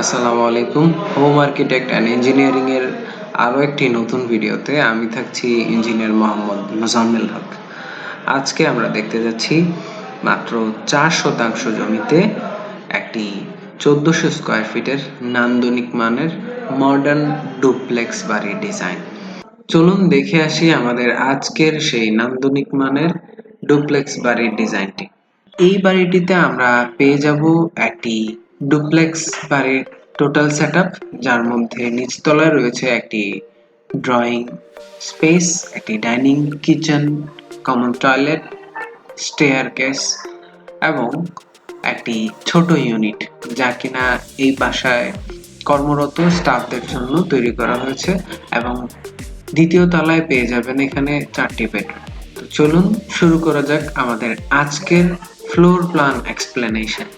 আসসালামু আলাইকুম। Home architect and engineering এর আরও একটি নতুন ভিডিওতে আমি থাকছি ইঞ্জিনিয়ার মোহাম্মদ মোজাম্মেল হক। আজকে আমরা দেখতে যাচ্ছি মাত্র চার শতাংশ জমিতে একটি চোদ্দোশো স্কোয়ার ফিটের নান্দনিক মানের মডার্ন ডুপ্লেক্স বাড়ির ডিজাইন চলুন দেখে আসি আমাদের আজকের সেই নান্দনিক মানের ডুপ্লেক্স বাড়ির ডিজাইনটি এই বাড়িটিতে আমরা পেয়ে যাব একটি ডুপ্লেক্স বাড়ির টোটাল সেটআপ, যার মধ্যে নিচতলায় রয়েছে একটি ড্রয়িং স্পেস, একটি dining kitchen, common toilet, staircase এবং একটি ছোট ইউনিট, যা কিনা এই বাসায় কর্মরত স্টাফদের জন্য তৈরি করা হয়েছে এবং দ্বিতীয় তলায় পেয়ে যাবেন এখানে চারটি বেডরুম। তো চলুন শুরু করা যাক আমাদের আজকের ফ্লোর প্ল্যান এক্সপ্লেনেশন।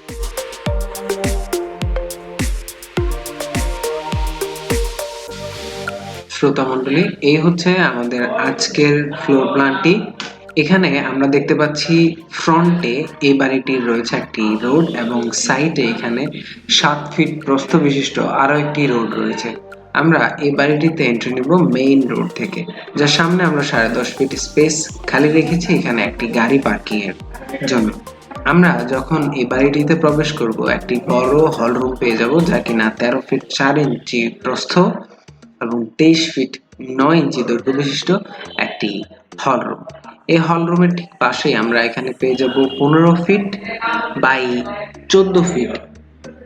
শ্রোতা মণ্ডলী, এই হচ্ছে আমাদের আজকের ফ্লোর প্ল্যানটি এখানে আমরা দেখতে পাচ্ছি ফ্রন্টে এই বাড়িটির রয়েছে একটি রোড এবং সাইডে এখানে সাত ফিট প্রস্থ বিশিষ্ট আরও একটি রোড রয়েছে। আমরা এই বাড়িটিতে এন্ট্রি নিব মেইন রোড থেকে, যার সামনে আমরা সাড়ে দশ ফিট স্পেস খালি রেখেছি, এখানে একটি গাড়ি পার্কিং এর জন্য। আমরা যখন এই বাড়িটিতে প্রবেশ করব, একটি বড় হল রুম পেয়ে যাব, যা কিনা তেরো ফিট চার ইঞ্চি প্রস্থ। এবং তেইশ ফিট নয় ইঞ্চি দৈর্ঘ্য বিশিষ্ট একটি হল রুম এই হল রুমের ঠিক পাশেই আমরা এখানে পেয়ে যাব পনেরো ফিট বাই চোদ্দ ফিট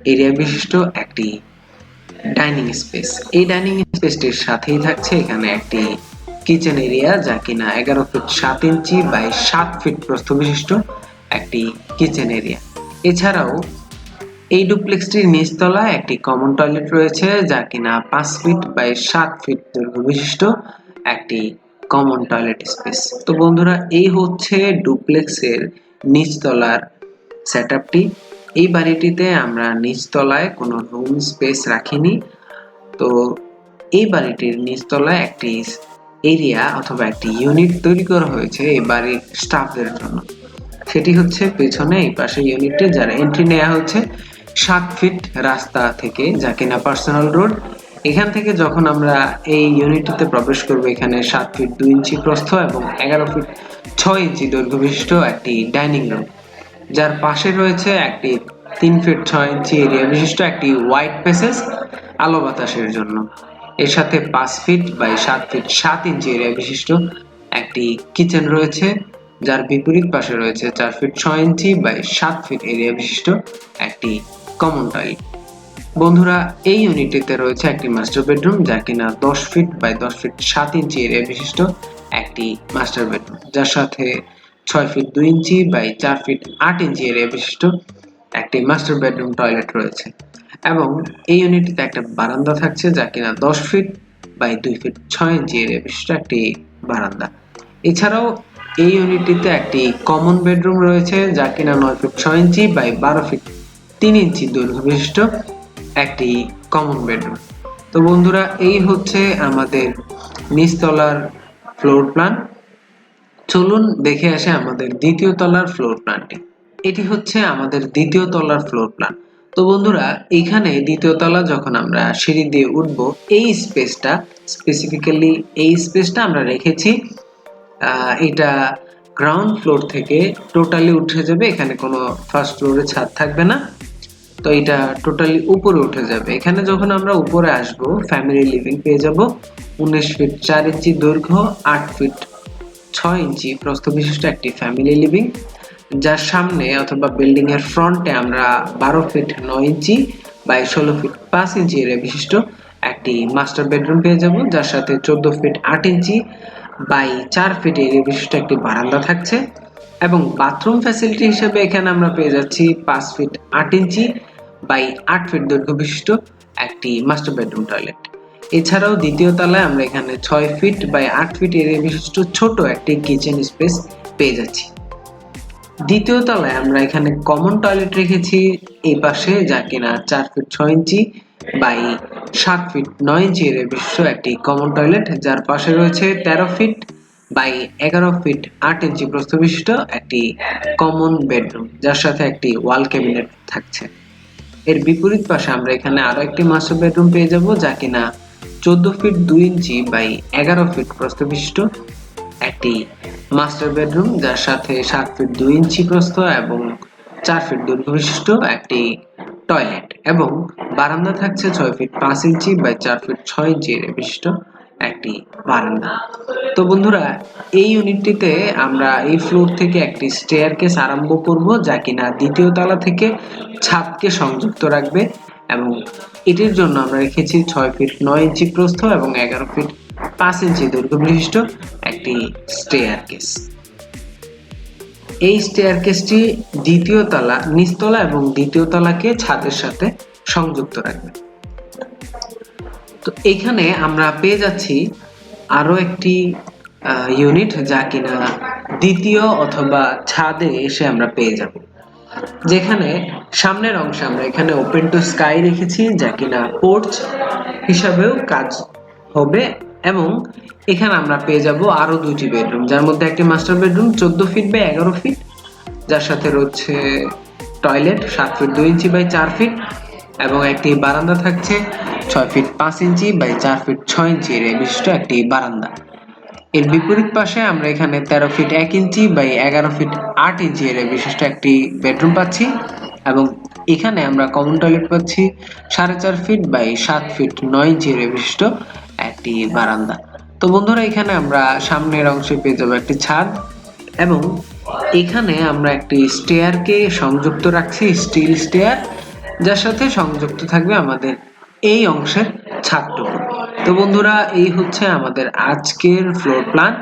এরিয়া বিশিষ্ট একটি ডাইনিং স্পেস এই ডাইনিং স্পেসটির সাথেই থাকছে এখানে একটি কিচেন এরিয়া যা কিনা এগারো ফিট সাত ইঞ্চি বাই সাত ফিট প্রস্থ বিশিষ্ট একটি কিচেন এরিয়া এছাড়াও এই ডুপ্লেক্সটির নিচতলায় একটি কমন টয়লেট রয়েছে, যা কিনা পাঁচ ফিট বাই সাত ফিট দৈর্ঘ্য বিশিষ্ট একটি কমন টয়লেট স্পেস তো বন্ধুরা, এই হচ্ছে ডুপ্লেক্সের নিচতলার সেট আপটি এই বাড়িটিতে আমরা নিচতলায় কোনো রুম স্পেস রাখিনি। তো এই বাড়িটির নিচতলায় একটি এরিয়া অথবা একটি ইউনিট তৈরি করা হয়েছে এই বাড়ির স্টাফদের জন্য। সেটি হচ্ছে পেছনে এই পাশে ইউনিটে যারা এন্ট্রি নেওয়া হচ্ছে সাত ফিট রাস্তা থেকে যা কিনা পার্সোনাল রোড এখান থেকে যখন আমরা এই ইউনিটটিতে প্রবেশ করব, এখানে সাত ফিট দুই ইঞ্চি প্রস্থ এবং এগারো ফিট ছয় ইঞ্চি দৈর্ঘ্য বিশিষ্ট একটি ডাইনিং রুম যার পাশে রয়েছে একটি তিন ফিট ছয় ইঞ্চি এরিয়া বিশিষ্ট একটি হোয়াইট প্যাসেজ আলো বাতাসের জন্য। এর সাথে পাঁচ ফিট বাই সাত ফিট সাত ইঞ্চি এরিয়া বিশিষ্ট একটি কিচেন রয়েছে। যার বিপরীত পাশে রয়েছে চার ফিট ছয় ইঞ্চি বাই সাত ফিট এরিয়া বিশিষ্ট একটি কমন টয়লেট বন্ধুরা, এই ইউনিটিতে রয়েছে একটি মাস্টার বেডরুম যা কিনা দশ ফিট বাই দশ ফিট সাত ইঞ্চি এরিয়া বিশিষ্ট একটি মাস্টার বেডরুম যার সাথে ছয় ফিট দুই ইঞ্চি বাই চার ফিট আট ইঞ্চি এরিয়া বিশিষ্ট একটি মাস্টার বেডরুম টয়লেট রয়েছে। এবং এই ইউনিটিতে একটা বারান্দা থাকছে যা কিনা দশ ফিট বাই দুই ফিট ছয় ইঞ্চি এরিয়া বিশিষ্ট একটি বারান্দা। এছাড়াও এই ইউনিটটিতে একটি কমন বেডরুম রয়েছে, যা কিনা নয় ফিট ছয় ইঞ্চি বাই বারো ফিট তিন ইঞ্চি দৈর্ঘ্য বিশিষ্ট একটি কমন বেডরুম তো বন্ধুরা, এই হচ্ছে আমাদের নিচতলার ফ্লোর প্ল্যান চলুন দেখে আসে আমাদের দ্বিতীয় তলার ফ্লোর প্ল্যানটি এটি হচ্ছে আমাদের দ্বিতীয় তলার ফ্লোর প্ল্যান তো বন্ধুরা, এখানে দ্বিতীয় তলা যখন আমরা সিঁড়ি দিয়ে উঠবো, এই স্পেসটা স্পেসিফিক্যালি এই স্পেসটা আমরা রেখেছি এটা গ্রাউন্ড ফ্লোর থেকে টোটালি উঠে যাবে, এখানে কোনো ফার্স্ট ফ্লোরে ছাদ থাকবে না। তো এটা টোটালি উপরে উঠে যাবে। এখানে যখন আমরা উপরে আসব ফ্যামিলি লিভিং পেয়ে যাব, উনিশ ফিট চার ইঞ্চি দৈর্ঘ্য, আট ফিট ছয় ইঞ্চি প্রস্থ বিশিষ্ট একটি ফ্যামিলি লিভিং যার সামনে অথবা বিল্ডিং এর ফ্রন্টে আমরা বারো ফিট নয় ইঞ্চি বাই ষোলো ফিট পাঁচ ইঞ্চি এরিয়া বিশিষ্ট একটি মাস্টার বেডরুম পেয়ে যাব, যার সাথে চোদ্দ ফিট আট ইঞ্চি বাই চার ফিট এরিয়া বিশিষ্ট একটি বারান্দা থাকছে এবং বাথরুম ফ্যাসিলিটি হিসেবে এখানে আমরা পেয়ে যাচ্ছি পাঁচ ফিট আট ইঞ্চি বাই আট ফিট দৈর্ঘ্য বিশিষ্ট একটি মাস্টার বেডরুম টয়লেট এছাড়াও দ্বিতীয় তলায় আমরা এখানে ছয় ফিট বাই আট ফিট এরিয়া বিশিষ্ট ছোট একটি কিচেন স্পেস পেয়ে যাচ্ছি। দ্বিতীয় তলায় আমরা এখানে কমন টয়লেট রেখেছি এই পাশে যা কিনা চার ফিট ছয় ইঞ্চি বাই সাত ফিট নয় ইঞ্চি এর বিশিষ্ট একটি কমন টয়লেট যার পাশে রয়েছে তেরো ফিট বাই এগারো ফিট আট ইঞ্চি প্রস্থ বিশিষ্ট একটি কমন বেডরুম যার সাথে একটি ওয়াল ক্যাবিনেট থাকছে। এর বিপরীত পাশে আমরা এখানে আরও একটি মাস্টার বেডরুম পেয়ে যাব, যা কিনা চোদ্দ ফিট দুই ইঞ্চি বাই এগারো ফিট প্রস্থ বিশিষ্ট একটি মাস্টার বেডরুম যার সাথে সাত ফিট দুই ইঞ্চি প্রস্থ এবং চার ফিট দৈর্ঘ্য বিশিষ্ট একটি টয়লেট এবং বারান্দা থাকছে ছয় ফিট পাঁচ ইঞ্চি বাই চার ফিট ছয় ইঞ্চি বিশিষ্ট একটি বারান্দা। তো বন্ধুরা, এই ইউনিটটিতে আমরা এই ফ্লোর থেকে একটি স্টেয়ার কেস আরম্ভ করব, যা কিনা দ্বিতীয় তলা থেকে ছাদকে সংযুক্ত রাখবে এবং এটির জন্য আমরা রেখেছি ছয় ফিট নয় ইঞ্চি প্রস্থ এবং এগারো ফিট পাঁচ ইঞ্চি দৈর্ঘ্য বিশিষ্ট একটি স্টেয়ার কেস এই স্টেয়ার কেসটি দ্বিতীয় তলা, নিচতলা এবং দ্বিতীয় তলাকে ছাদের সাথে সংযুক্ত রাখবে। তো এখানে আমরা পেয়ে যাচ্ছি আরও একটি ইউনিট যা কিনা দ্বিতীয় অথবা ছাদে এসে আমরা পেয়ে যাব। যেখানে সামনের অংশে আমরা এখানে ওপেন টু স্কাই রেখেছি, যা কিনা পোর্চ হিসাবেও কাজ হবে। এবং এখানে আমরা পেয়ে যাব আরও দুইটি বেডরুম, যার মধ্যে একটি মাস্টার বেডরুম চোদ্দ ফিট বাই এগারো ফিট যার সাথে রয়েছে টয়লেট সাত ফিট দুই ইঞ্চি বাই চার ফিট এবং একটি বারান্দা থাকছে ছয় ফিট পাঁচ ইঞ্চি বাই চার ফিট ছয় ইঞ্চি বিশিষ্ট একটি বারান্দা। এর বিপরীত পাশে আমরা এখানে তেরো ফিট এক ইঞ্চি বাই এগারো ফিট আট ইঞ্চি এর বিশিষ্ট একটি বেডরুম পাচ্ছি এবং এখানে আমরা কমন টয়লেট পাচ্ছি সাড়ে চার ফিট বাই সাত ফিট নয় ইঞ্চি এর বিশিষ্ট একটি বারান্দা। তো বন্ধুরা, এখানে আমরা সামনের অংশে পেয়ে যাব একটি ছাদ এবং এখানে আমরা একটি স্টেয়ারকে সংযুক্ত রাখছি স্টিল স্টেয়ার যার সাথে সংযুক্ত থাকবে আমাদের এই অংশের ছাদটুকু। তো বন্ধুরা, এই হচ্ছে আমাদের আজকের ফ্লোর প্ল্যান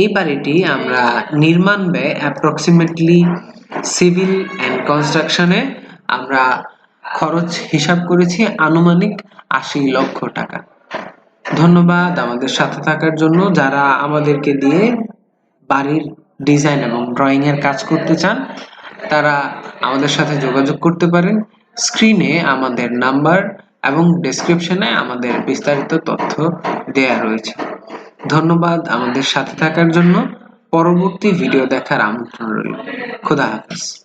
এই বাড়িটি আমরা নির্মাণ ব্যয় অ্যাপ্রক্সিমেটলি সিভিল অ্যান্ড কনস্ট্রাকশনে আমরা খরচ হিসাব করেছি আনুমানিক আশি লক্ষ টাকা। ধন্যবাদ আমাদের সাথে থাকার জন্য, যারা আমাদেরকে দিয়ে বাড়ির ডিজাইন এবং ড্রয়িং এর কাজ করতে চান, তারা আমাদের সাথে যোগাযোগ করতে পারেন। স্ক্রিনে আমাদের নাম্বার এবং ডেসক্রিপশনে আমাদের বিস্তারিত তথ্য দেয়া রয়েছে। ধন্যবাদ আমাদের সাথে থাকার জন্য। পরবর্তী ভিডিও দেখার আমন্ত্রণ রইল। খোদা হাফেজ।